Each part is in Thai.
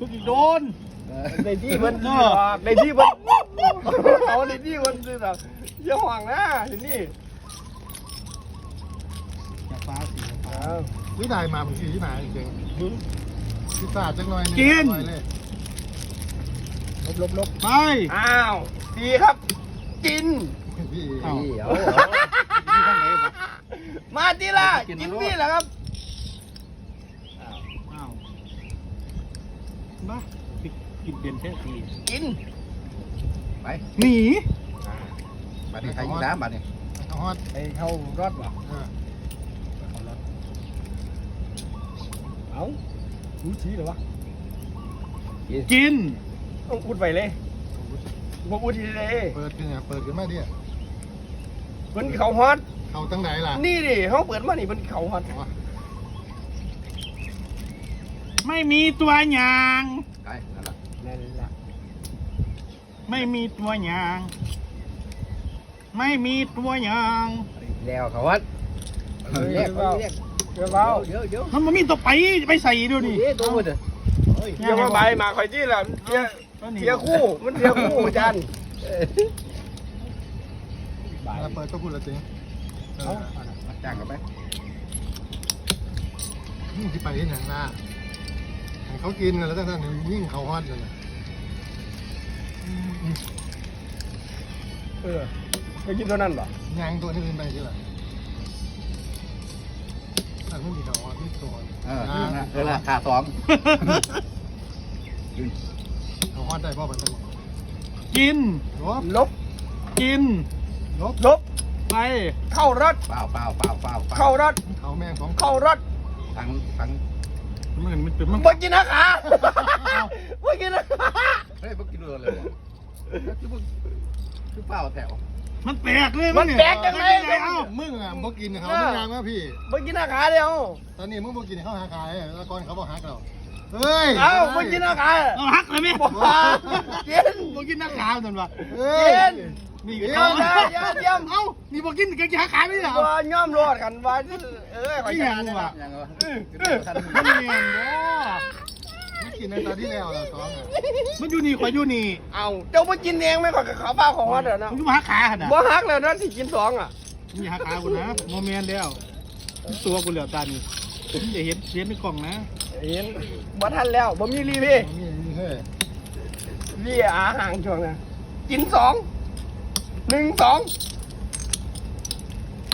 ทุกอีกโดนในที่เพิ่นซื้อหรอกในที่เพิ่นเอาในที่เพิ่นซื้อหรอกอย่าห่วงนะทีนี่อย่าฟ้าสีฟ้าวิได้มาผมขี่ที่ไหนจริงพิซซ่าจังหน่อยกินลบลบลบไปอ้าวดีครับ กินพี่เอาเดี๋ยวที่ข้างไหนวะมาทีละกินนี่แหละครับ อ้าว บ้ากินเด่นแท้ทีกิน ไป หนีบัดนี้ใครยิงน้ำบัดนี้เอาฮอตไอ้เข้ารอดวะเออเอารู้ชี้เหรอวะ กินต้องอุดไปเลยบ่อุดทีเลย เปิดขึ้นเนี่ยเปิดขึ้นมาดิเพิ่นเขาฮอตเขาตั้งไหนล่ะ นี่ดิเขาเปิดมานี่เพิ่นเขาฮอตอ๋อ ไม่มีตัวหยางไปนั่นล่ะนั่นล่ะไม่มีตัวหยาง ไม่มีตัวหยางแล้วเขาวัดเรียกเบาเรียกเบาเดี๋ยวเดี๋ยวมันบ่มีตัวไปไปใส่ดูนี่เดี๋ยวตัวมันเดี๋ยวมาใบมาคอยที่ละเทียเทียคู่ มันเทียคู่อาจารย์แล้วเปิดก็พูดและจริงเออจ้างกันไปยิ่งที่ไปที่ไหนหน้า ให้เขากินน่ะแล้วตั้งแต่ยิ่งเขาฮอตเลยนะเออไปกินตัวนั้นป่ะยางตัวนี้เป็นไปที่ไหนแต่เพิ่งที่เขาฮอตนี่ตัวเออเออละขาสองเขาฮอตได้พ่อเป็นตัวกินลบลบกินลบลบไปเข้ารถเปล่าเปล่าเปล่าเปล่าเข้ารถเขาแม่งของเข้ารถทั้งทั้ง มันมันเป็นมันบ่กินนะขาบ่กินนะขาเฮ้ยพวกกินเลยเลยคือพวกคือเปล่าแถว มันแปลกเลยมันเยแปลกจังเลยเอ้ามึงอะบ่กินเขาไม่ยางว่าพี่บ่กินนะขาเดียวตอนนี้มึงบ่กินเขาหาขายแล้วก่อนเขาบอกหาเรา เฮ้ยเอ้าบ่กินนะขาเอาหักเลยไหมบ่กินบ่กินนักขาวนั่นวะเฮ้ยนี่เดี๋ก็ยวเอานะอย่าเยี่ยมเอ้านี่บ่กินก็จะหาขายไม่ได้เหรอว่าย่อมรอดกันว่าเอ้ยขอไม่ใจยังวะยังวะมันเนียนเด้อไม่กินในตอนที่แล้วเราซ้อมอะมันอยู่นี่ข่อยอยู่นี่ เอาเจ้าบ่กินเองไหมขอกับเขาเปล่าของวัดเด้อนะมันอยู่มาหาขาขนาดบ่ฮักแล้วนะสิกินสองอะนี่หาขากูนะโมเมนแล้วตัวกูเหลือตานี่ผมจะเห็นเห็นในกล่องนะ เห็นบ่ทันแล้วบ่มีรีพี่นี่นี่เฮ้ยรีอาหางช่วงน่ะกินสองหนึ่งสอง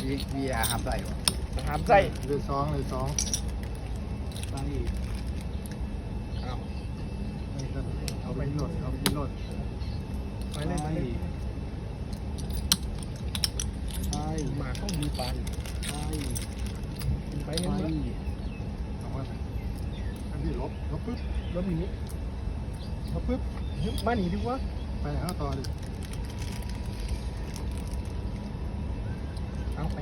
มีมีอาหารใส่วะหามใส่เลยสองเลยสองไปเอาไปกินรถเอาไปกินรถไปเลยไปเลยไปหมาต้องมีปานไปไปไปเลยเอาไป อันที่ลบลบปึ๊บรถหนีแลบปึ๊บมาหนีดีกว่าไปหาต่อดิเอาไป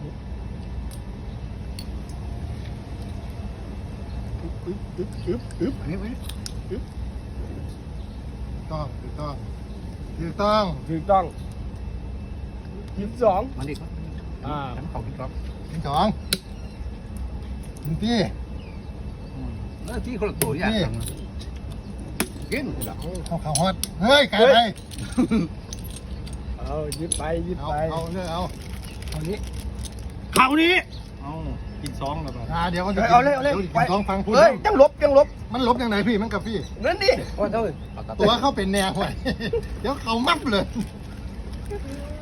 อึ๊บอึ๊บอึ๊บอึ๊บอึ๊บอันนี้ไหมอึ๊บต้องถูกต้องถูกต้องถูกต้องกินสองมันนี่ก็อ่าน้ำเขากินครับกินสองกินพี่ ออที่คนละตัวอย่างกินเขาเขาฮอตเฮ้ยไก่ไปเอายึดไปยึดเอาไป เอาเลือกเอาเอานี้เขานี้เอากินสองแล้วไปอ่าเดี๋ยวก็จะเอาเลยเอาเลยดี๋วกินสองฟังพูดเฮ้ยจังลบจังลบมันลบยังไงพี่มันกับพี่นั่นดิว่าเท่าตัวเขาเป็นแนวไว้เดี๋ยวเขามับเลย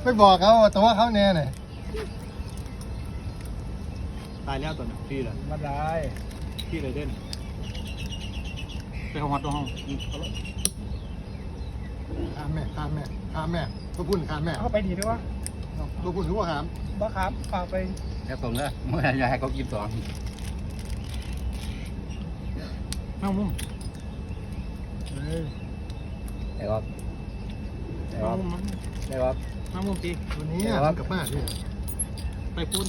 ไปบอกเขาว่าตัวเขาแน่เนี่ยตายแล้วตัวนึงพี่เลยมาได้พี่เลยเด่น ไปห้องวัดตัวห้องอืมเอาละข้ามแม่ข้ามแม่ข้ามแม่ตัวพุ่นข้ามแม่เอาไปดีด้วยวะตัวพุ่นรู้ว่าขามบ้าครับฝากไปแค่ตรงเลยเมื่ออยากให้เขากินสองเอามุมเออไอ้รอบไอ้รเอาอบมุมมันไอ้รอบเอามุมตีตัวนี้อะมันกับมากพี่ไปพุ่น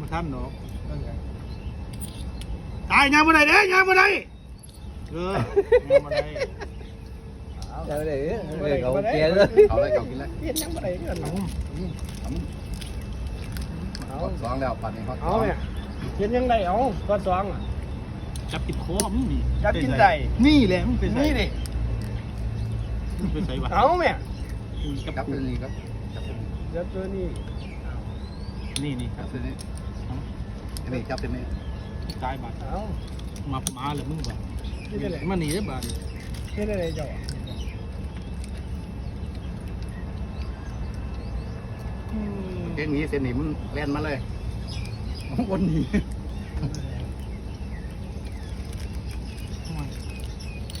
มาทำเนาะนั่นไงตายยางมาไหนเด้ยางมาไหน เออยางมาไหนเดี๋ยวเดี๋ยวเขาเกลียดเลยเขาเลยเขากินเลยเปลี่ยนยังไงเกินเอามุมเอาสองแล้วปันนี้เขาเอาเนี่ยเปลี่ยนยังไงเอาก็สองอะจับติดคอมึงนี่จับกินใจนี่แหละมึงเป็นนี่ดิมึงเป็นไสวะเอาแม่จับจับตัวนี้ครับจับตัวนี้นี้นี่นี่จับตัวนี้นนี้จับตัวนี้ตายบาดเอา มามาเลยมึงบาดนี่ได้เลยมันหนีได้บาดนี่ได้เลยเจ้าเก่งนี้เส้นนี้มันแล่นมาเลยวนหนี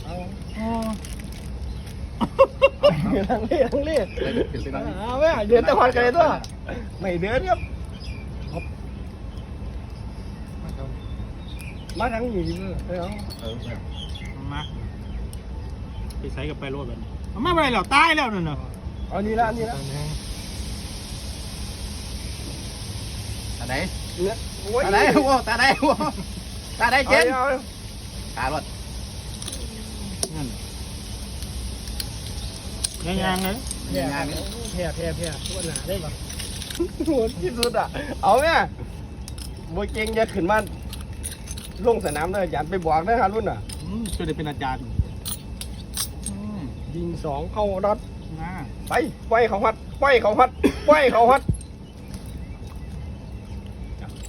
เอาอ๋อทั้งเล่ทั้งเล่เป็นไปได้เอาแม่เดือนตะวันกันเลยตัวไม่เดือนครับ มาเท่านี้ มาทั้งหนีเลยเอาเออมาไปใส่กับไปโรดแบบนี้เอามาอะไรแล้วตายแล้วนั่นน่ะเอานี่ละนี่ละตามแห้งตาไหนเนี่ยโอ้ยตาไหนโอ้ตาไหนโอ้ตาไหนเจนเอาตารถนั่นยังยังเลยแพ้แพ้แพ้แพ้ตัวหนาได้ปะโหดที่สุดอะ เอาแม่บวยเก่งจะขึ้นมา ลงสนามเลยอย่าไปบอกนะฮะรุ่นอะอืมช่วยได้เป็นอาจารย์อืมยิงสองเข้ารัดนะไปไปเขาฮัดไปเขาฮัดไปเขาฮัด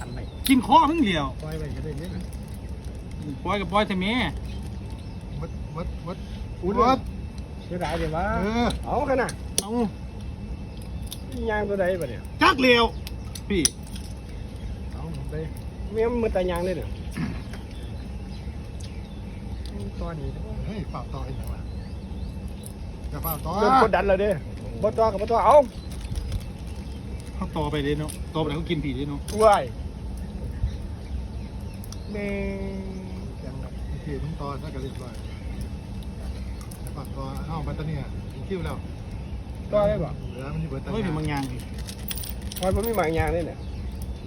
อันไหนกินคอมึงเดียวไปไปก็ได้เนี่ยปล่อยกับปล่อยทำไมวัดวัดวัดอุ้ยวัดเสียดายเดี๋ยวว่าเออเอาขนาดเอายางตัวใดปะเนี่ยจักเร็วพี่เอาไปเมียมันตายางเลยเนี่ย ตัวนี้เฮ้ยฝ่าต่ออีกแล้วจะฝ่าต่อโดนกดดันเลยเด้บ่ตัวกับบ่ตัวเอาเขาต่อไปเลยเนาะต่อไปแล้วเขากินผีเลยเนาะว้ายแม่ยังแบบทีมึงต่อถ้ากันเรียบร้อยจะฝ่าต่อเอ้าบัตเตอร์เนี่ยคิวแล้วตัวได้ป่ะเหลือมันอยู่เบิร์ตเฮ้ยเป็นบางอย่างดิพอยผมมีหมางยางเลยเนี่ย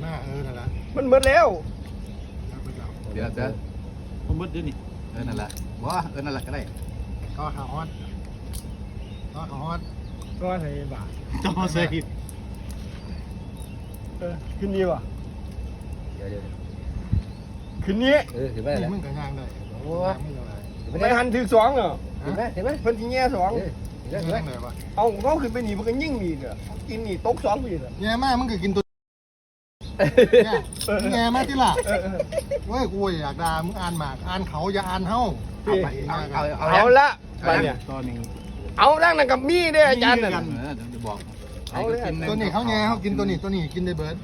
หน้าเออนั่นแหละมันหมดแล้วแล้วไปแล้วเดี๋ยวเดี๋ยวผมเบิดเดี๋ยวนี้เออนั่นแหละบ่เออนั่นแหละก็ได้ต่อขาฮอตต่อขาฮอตก็ใส่บาทจอใส่เออขึ้นนี่ป่ะเดี๋ยวเดี๋ยวขึ้นนี้เออถือไปนี่แล้วมึงกับยางได้โอ้ไม่เลยไม่หันถึงสองเหรอถือไปถือไปเพิ่นที่แง่สองเดี๋ยวเรื่เดี๋ยวองไหนวะเอาเขาขึ้นไปหนีมันก็ยิ่งมีเด้อกินนี่ตกสองปีเด้อแง่มากมึงก็กินตัว แง่แง่มากที่ล่ะเออเออเว้ยกูอยากด่ามึงอ่านหมากอ่านเขาอย่าอ่านเฮาพี่เอาไปเองเอานะเอาครับเอาเอาละบัดเนี่ยตอนนี้เอาดังนั้นกับมีเด้ออาจารย์น่ะเออเดี๋ยวบอกเอาเลยตัวนี้เขาแง่เขากินตัวนี้ตัวนี้กินได้เบิร์ด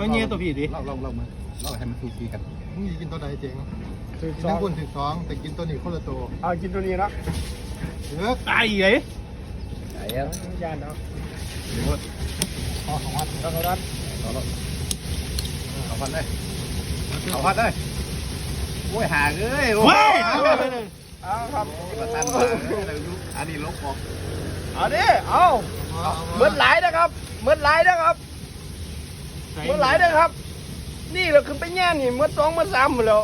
ก็เงี้ยตัวพี่ดิเราเราเรามาเราให้มันซูซีกันมึงกินตัวใดเจ๋งถึงกินสอทั้งงคนถึงสองแต่กินตัวนี้คนละตัวเอากินตัวนี้เนาะเลือกตายเลยไอ้เอ้ยอาจารย์เนาะขอของวัดแล้ว เขาดันเอาพันเลยเอาพันเลยโอ้ยหาเอ้ยเฮ้ยเอาครับประทันอันนี้ลบออกเอาดิเอาเบิดหลายนะครับเบิดหลายนะครับเบิดหลายนะครับ นี่เราขึ้นไปแง่นี่เมื่อสองเมื่อสามหมดแล้ว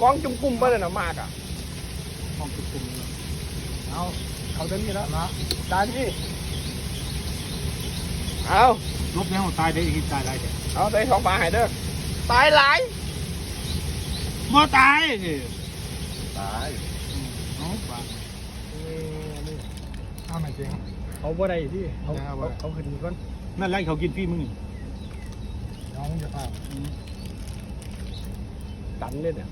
กองจุ่มกุ้มไปเลยนะมากอะห้องคุมเอาเอาตัวนี้แล้วละตานี่เอา ลบแล้วตายได้อีกตายได้เด็กเอาใส่สองปลาให้เด้อตายหลายบ่ตายสิตายเอาปะอ้าวไม่เจ๋งเขาบ่ได้ที่เขาเอาเขาไว้เขาขึ้นก่อนนั่นแหละเขากินพี่มึงน้องจะพาตันเลยเนี่ย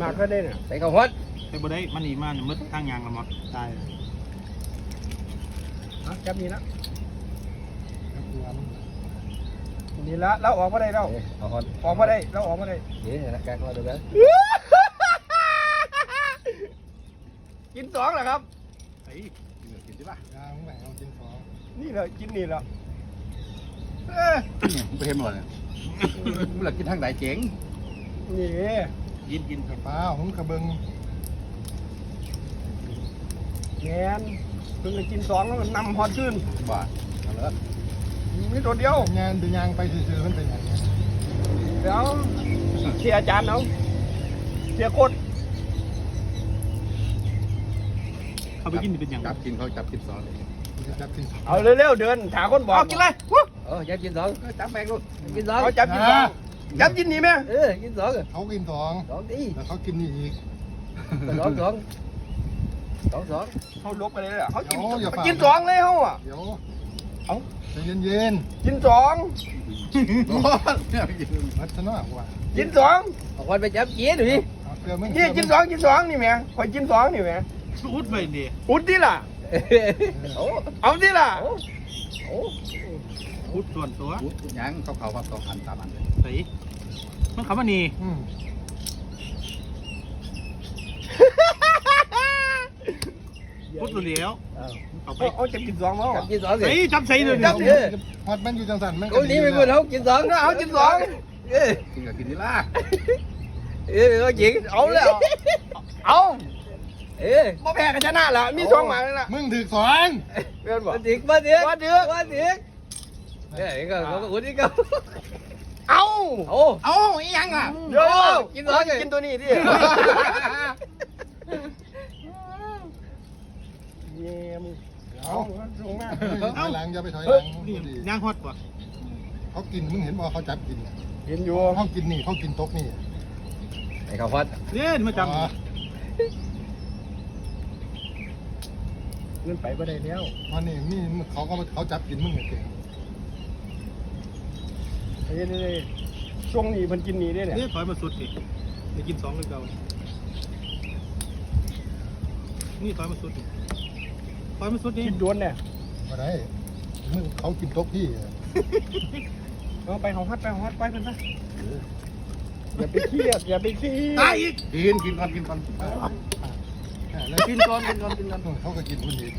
มากก็ได้เนี่ยใส่ข้าวหัดแต่บ่ได้มันหนีมาเนี่ยมืดทางยางละหมดตายเอาจับนี่ละเกลือมึง นี่ละเราออกมาได้เราเอาหัดออกมาได้เราออกมาได้เดี๋ยวนะแกก็ดูแล้วกินสองเหรอครับไอ้กินใช่ป่ะยามึงแหวงเอากินสองนี่เลยกินนี่แล้วเออไปเห็นหมดเลยมึงหลักกินทางไหนเจ๋งนี่กินกินครับเปล่ามึงกระเบิงแมนเพิ่งจะกินสองแล้วมันนำฮอตขึ้นบ่าเอาละ มีตัวเดียวงานเป็นยางไปซื่อๆมันเป็นอย่างนี้เดี๋ยวเสียอาจารย์เอาเสียโคตรเขาไปกินเป็นอย่างจับกินเขาจับกินสองจะจับกินสองเอาเร็วๆเดินถาคนบอกเอากินเลยเออจับกินสองจับแบงลูกกินสองเขาจับกินสองจับกินนี่ไหมเออกินสองอะเขากินสองสองตีแล้วเขากินนี่อีกสองสองสองสองเขาลบไปเลยอะเขากินโอ้อย่าฝากกินสองเลยเขาอะเดี๋ยว เอ้าใจเย็นกินสองๆพัฒนาว่ากินสองเอาคนไปจับกินหน่อยเอาเกลือมึงนี่กินสองกินสองนี่แหม่คอยกินสองนี่แหม่อุดไปดิอุดดิล่ะ โอ้เอาดิล่ะโอ้โอ้อุดส่วนตัวยังเขาเขาว่าสองอันสามอันเลยใส่มันคำว่านี่อืม อุดรู้แล้วเอาเอาไปเอาเอาจะกินสองมั้งจับกินสองสิใส่จับใส่เลยจับเนี่ยพัดมันอยู่จังสันมันกูนี่ไม่พูดเขากินสองเอากินสองเอ้ยกินกับกินนี่ล่ะเอ้ยเขากินเอาเลยเอาเอาเอ้ยบ่แพ้กันชนะละมีสองหมายแล้วล่ะมึงถือสอนเพื่อนบอกมาถึงมาถึงมาถึงมาถึงเอ้ยก็เขาก็อุ่นนี่ก็เอาโอ้เอาอีหยังล่ะเดี๋ยวกินสองเลยกินตัวนี้ดิเยี่ย มเอาลงมาถอยหลังอย่าไปถอยหเฮ้ลัยงนี่ดีย่างฮอดกว่าเขากินมึงเห็นบ่เขาจับกินเนี่ยเห็นอยู่เขากินนี่เขากินตกนี่ไอ้ข้าวฟัดเนี่ยมาจอ๋อเงินไปบ่ได้แล้วเพราะนี่นี่เขาก็เขาจับกินมึงเนี่ยเก่งเฮ้ยนี่ช่วงนี้เพิ่นกินนี่ได้ำเนี่ยเนี่ยถอยมาสุดดิจะกินสองเลยเก่านี่ถอยมาสุดดิ ถอยมาสุดนี่กินดวนเนี่ยมาได้มึงเขากินตกพี่อะเอาไปของฮัดไปของฮัดไปเพิ่นไปอย่าไปเครียดอย่าไปเครียดตายอีกกินกินก่อนกินก่อนอะแล้วกินก่อนกินก่อนกินก่อนเขาก็กินคนนี้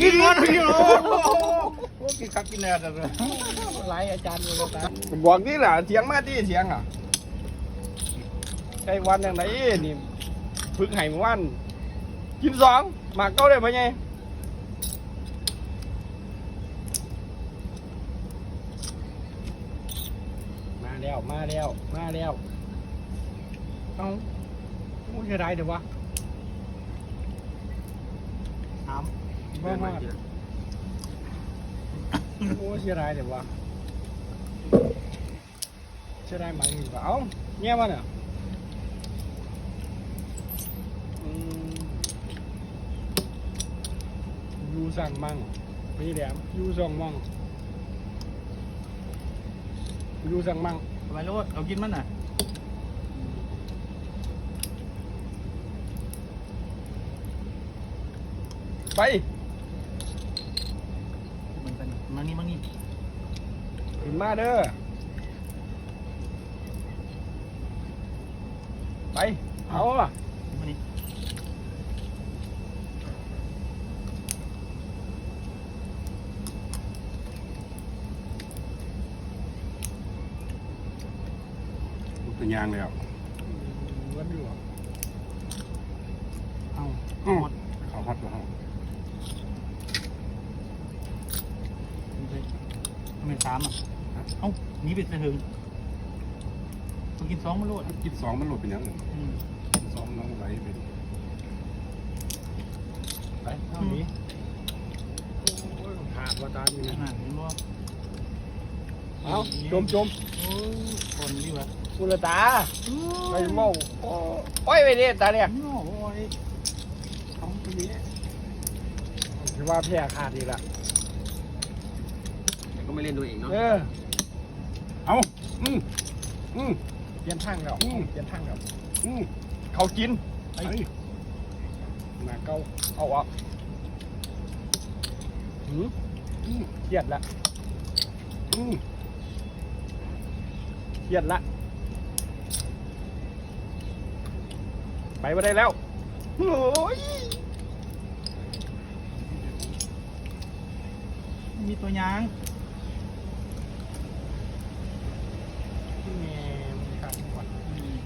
กินหมดพี่โอ้โอ้กินคักกินแน่เลยไล่อาจารย์เลยอาจารย์บอกนี่แหละเสียงมาที่เสียงอะไอ้วันอย่างไรนี่พึ่งไห้เมื่อวันกินสองหมากเก้าได้ไหมไง แล้วมาแล้วมาแล้วเอ้าโอ้ยจะได้เดี๋ยววะถามบ่ฮอดโอ้ยเสียดายเดี๋ยววะเสียดายหมายถึงว่าเอ้าเงี้ยมันอะอืมอยูสั่งมั่งพี่แหลมอยูสั่งมั่งอยูสั่งมั่ง ทำไมรู้เอากินมันน่ะไปมันเป็นมานี่มานี่ขึ้นมาเด้อไป เอาอะ เป็นยางแล้ววันอยู่อะเอาอืมหมดเขาฮอตกว่าเขาทำไมสามอะเอ้าหนีไปสะหึงต้องกินสองมาโลดกินสองมันหลุดเป็นยังอืมสองน้องไหลเป็นไปเอาหนีขาดว่าตาอยู่นะอ่าเห็นบ่ เอาจมจมโอ้ยคนนี่วะกุลตาไปเมาโอ้ยไปเนี่ยตาเนี่ยโอ้ยทำไปนี้ถือว่าแพ้ขาดอีกละก็ไม่เล่นด้วยอีกเนาะเออเอาอืมอืมเปลี่ยนทางแล้วอืมเปลี่ยนทางแล้วอืมเขากินไอ้มาเกาเอาอะหืมอืมเครียดละอืม เครียดละ ไปมาได้แล้ว โอ้ย มีตัวยาง แง่มันขาดก่อน อืม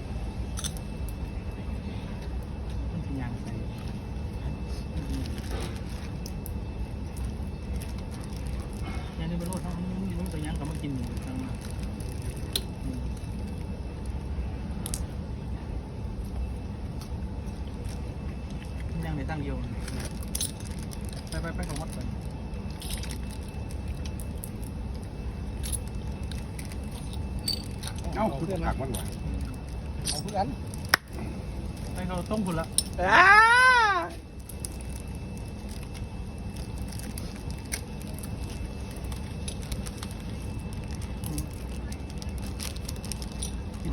มันสิยางใส่อืมยางนี่เป็นโลดทั้งนี้มันตัวยางกับมันกินอยู่ทั้งนั้นอืมยาง ในตั้งเดียว ไปไปไปของวัดไปเอ้าคือหักมันวะเอาเพื่อนให้เขาต้องคุณละอ่า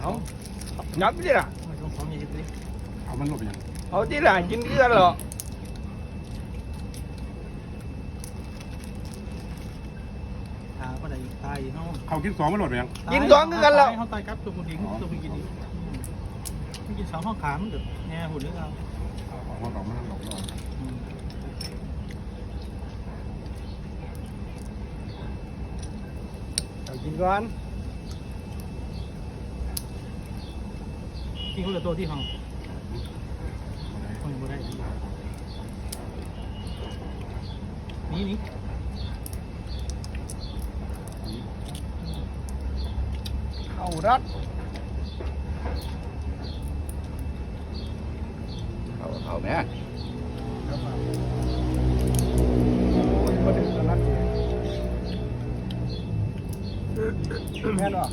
เอานับดิล่ะ ไม่ต้องของอย่างนี้เอามันลบไปยัง เอาดิล่ะกินเกลือเหรอตาก็ได้ตายเนาะเขากินสองมันลบไปยังกินสองคือกันแล้วเขาตายครับตัวผู้หญิงตัวผู้หญิงไม่กินสองห้องขามเดือดแง่หุ่นหรือเปล่าเอาเอามันออกมันหลบหลบเอากินก่อน กินคนละตัวที่ห้องห้องบ่ได้ นี่นี่เอารัดเอาเอาแม่โอ้ยมาถึงตอนนั้นแม่นบ่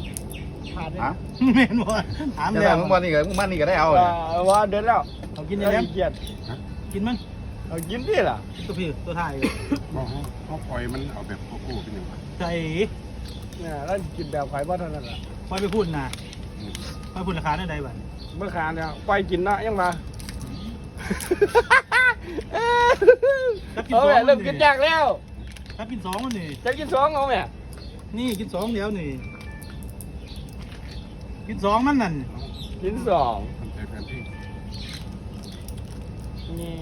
ขาดเลยฮะแม่นบ่ถามจะแล้วทำมึงวันนี้ก็มึงวันนี้ก็ได้เอาเออว่าเดินแล้ว เอากินยังไงเกียดกินมั้ง เอากินดิล่ะตัวพี่ตัวถ่ายบอกเขาเขาปล่อยมันเอาแบบโกโก้เป็นยังไงใจเนี่ยแล้วกินแบบไข่บ้าเท่านั้นแหละปล่อยไปพูดนะปล่อยพูดราคาได้ใดบ้างเมื่อขาเนี่ยไปกินนะยังมาเอาแม่เริ่มกินยากแล้วถ้ากินสองมันนี่จะกินสองเอาแม่นี่กินสองเดี๋ยวนี่กินสองมันนั่นกินสองทำใจแฟนที่ นี่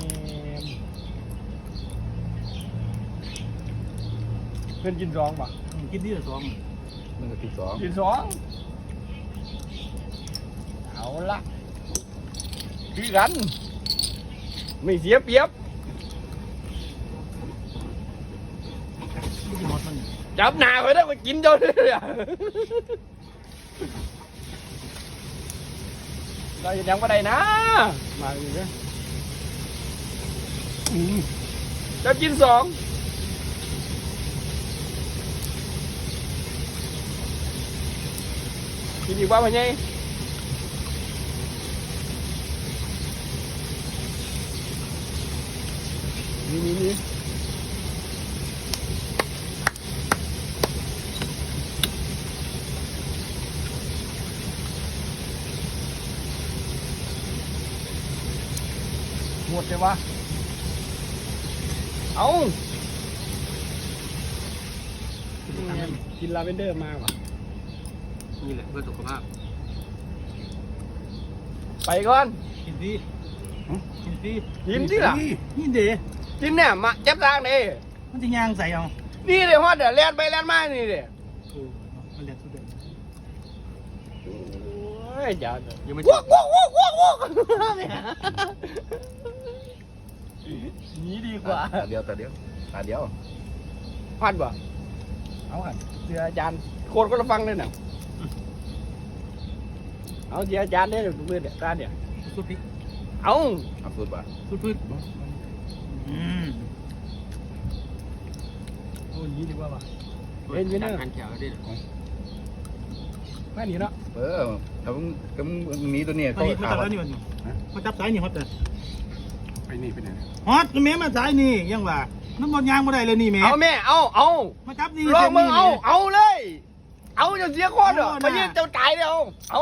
เพื่อนกินสองป่ะอืมกินที่ละสองมึงก็ติดสองกินสองเอาละคือกันไม่เสียเปรียบไม่กินหมดมันนี่จับหนาไปได้ไปกินเจ้าเลยอะเรายังไม่ได้นะมาอีกนะอืมจะกินสอง กินอีกว่าไงไงนี่นี่นี่หมดเลยวะเอากินลาเวนเดอร์มาว่ะ นี่แหละเพื่อสุขภาพ ไปก่อน กินดีกินดีกินที่ล่ะนี่เด้กินเนี่ยมาจับทางนี่มันจะย่างใส่เอานี่เลยฮอดเดี๋ยวแล่นไปแล่นมานี่เลยเออมันเรียนสุดเด็ดโอ้ยอย่ายังไม่วักวักวักวักวักหนีดีกว่าตาเดียวตาเดียวตาเดียวพันบ่เอาหันเสืออาจารย์โคตรก็ระฟังเลยน่ะ เอาเสืออาจารย์เนี่ยดูมือเนี่ยการเนี่ยสุดพริกเอาเอาสุดป่ะสุดพืชอืมโอ้ยหนีดีกว่าป่ะเอ็นวินเนอร์หันแขวได้แม่หนีเนาะเออถ้ามึงถ้ามึงหนีตัวนี้ตอนเขานี้มาขาจับวแล้วนี่มันมาจับสายนี่ฮอตเลยไปนี่ไปไหนฮอตแม่มาสายนี่ยังว่าน้ำบอลยางมาได้เลยนี่แม่เอาแม่เอาเอามาจับนี่ลองมึงเอาเอาเลย เอาจะเสียโคตรเหรอเอาน่ะไปยืนเจ้าตายเดียวเอา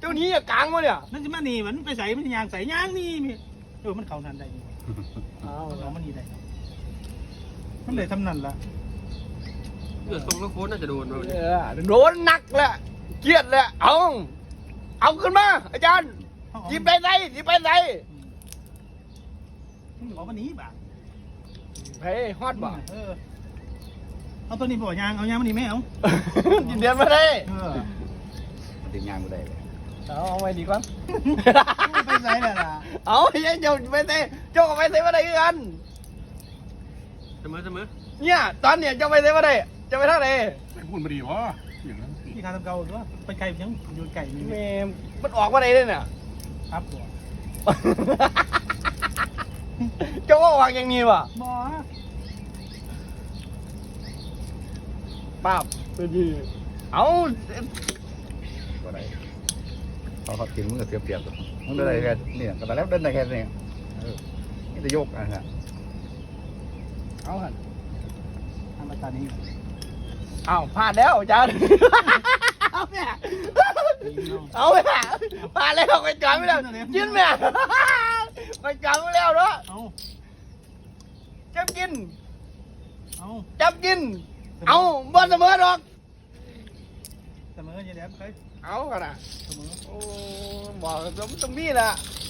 เจ้าหนี้อะกลางวะเนี่ยนั่นจะมานี่มันไปใส่มันยางใส่ยางนี่แม่เออมันเข้าทันได้นี่เอาเอามันนี่ได้มันเลยทำนั่นละเลือดทรงแล้วโค้ดน่าจะโดนมาเออโดนหนักแหละเครียดแหละเอาเอาขึ้นมา อาจารย์หยิบไปไหนหยิบไปไหนบอกว่านี้บ่าเฮ้ยฮอตบ่เออเอาตัวนี้บ่ยางเอายางมันนี่ไม่เอายินเดียนมาได้เออติดยางกูได้เลย เอาเอาไว้ดีกว่าไปใส่เลยล่ะเอาไอ้เจ้าไปเต้เจ้าก็ไปเต้มาได้คือกันเสมอเสมอเนี่ยตอนเนี่ยเจ้าไปเต้มาได้เจ้าไปทางไหนไม่พูดมาดีวะอย่างนั้นที่ทางทำเก่าตัวไปไก่ยังอยู่ไก่นี่แม่มันออกมาได้เลยเนี่ยครับบ่เจ้าว่าออกอย่างนี้วะบ่ป้าบไปดีเอาปบ่ได้ เขาเขากินมึงก็เสียเปรียบมึงได้แค่เนี่ยก็แล้วเดินได้แค่นี้เออนี่จะยกอะฮะเอาหันทำมาตานี้เอาพลาดแล้วอาจารย์เอาแม่เอาแม่พลาดแล้วไปจอดไม่ได้กินแม่ไปจอดไม่แล้วเนาะเอาจับกินเอาจับกิน เอาบ่เสมอหรอกเสมอจะแดมเคย เอากันนะเสมอโอ้บอกสมต้องมีละเ